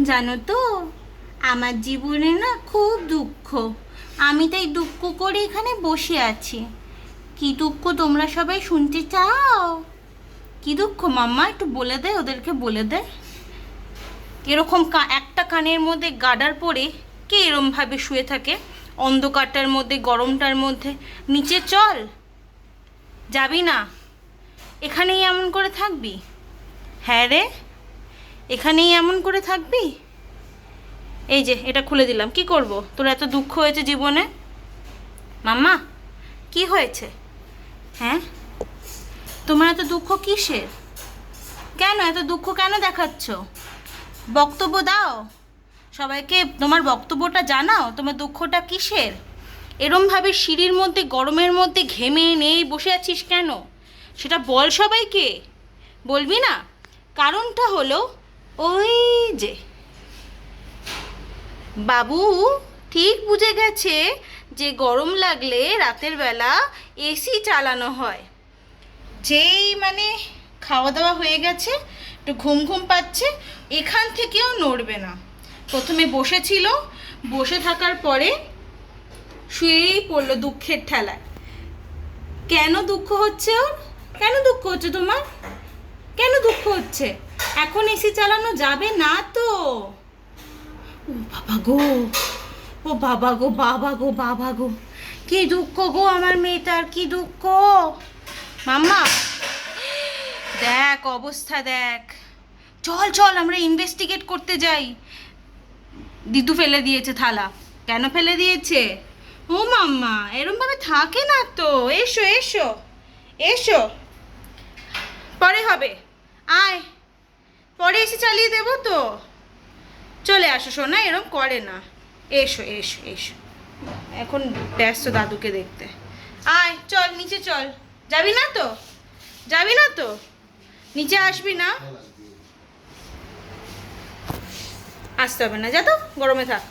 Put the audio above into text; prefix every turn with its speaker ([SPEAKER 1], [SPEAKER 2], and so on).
[SPEAKER 1] জানো তো, আমার জীবনে না খুব দুঃখ। আমি তাই দুঃখ করে এখানে বসে আছি। কি দুঃখ তোমরা সবাই শুনতে চাও? কি দুঃখ মাম্মা? একটু বলে দে, ওদেরকে বলে দে। এরকম একটা কানের মধ্যে গাডার পরে কে এরমভাবে শুয়ে থাকে? অন্ধকারটার মধ্যে, গরমটার মধ্যে? নিচে চল। যাবি না। এখানেই এমন করে থাকবি? হ্যাঁ রে? এখানেই এমন করে থাকবি? এই যে, এটা খুলে দিলাম। কি করব? তোর এত দুঃখ হয়েছে জীবনে? মাম্মা, কি হয়েছে? হ্যাঁ? তোমার এত দুঃখ কিসের? কেন এত দুঃখ কেন দেখাচ্ছ? বক্তব্য দাও। সবাইকে তোমার বক্তব্যটা জানাও। তোমার দুঃখটা কিসের? এরমভাবে সিঁড়ির মধ্যে, গরমের মধ্যে ঘেমে নেই, বসে আছিস কেন? সেটা বল সবাইকে। বলবি না? কারণটা হলো ওই যে। বাবু, ঠিক বুঝে গেছে যে গরম লাগলে রাতের বেলা এসি চালানো হয়। যেই মানে খাওয়া দাওয়া হয়ে গেছে, একটু ঘুম ঘুম পাচ্ছে, এখান থেকেও নড়বে না। প্রথমে বসেছিল, বসে থাকার পরে শুয়েই পড়ল দুঃখের ঠেলায়। কেন দুঃখ হচ্ছে ওর? কেন দুঃখ হচ্ছে তোমার? কেন দুঃখ হচ্ছে? এখন এসি চালানো যাবে না তো? ও বাবা গো, ও বাবা গো বাবা গো বাবা গো। কি দুঃখ গো আমার মেয়েটার, কি দুঃখ? মাম্মা, দেখ অবস্থা দেখ। চল চল, আমরা ইনভেস্টিগেট করতে যাই। দিদু ফেলে দিয়েছে থালা। কেন ফেলে দিয়েছে? ও মাম্মা এরম ভাবে থাকে না তো। এসো এসো এসো। পরে হবে। আয়। পরে এসে চালিয়ে দেব তো। চলে আসো সোনা, এরম করে না। এসো এসো এসো। এখন ব্যস্ত দাদুকে দেখতে। আয়, চল, নিচে চল। যাবি না তো? যাবি না তো? নিচে আসবি না? আসতে হবে না, যা তো, গরমে থাক।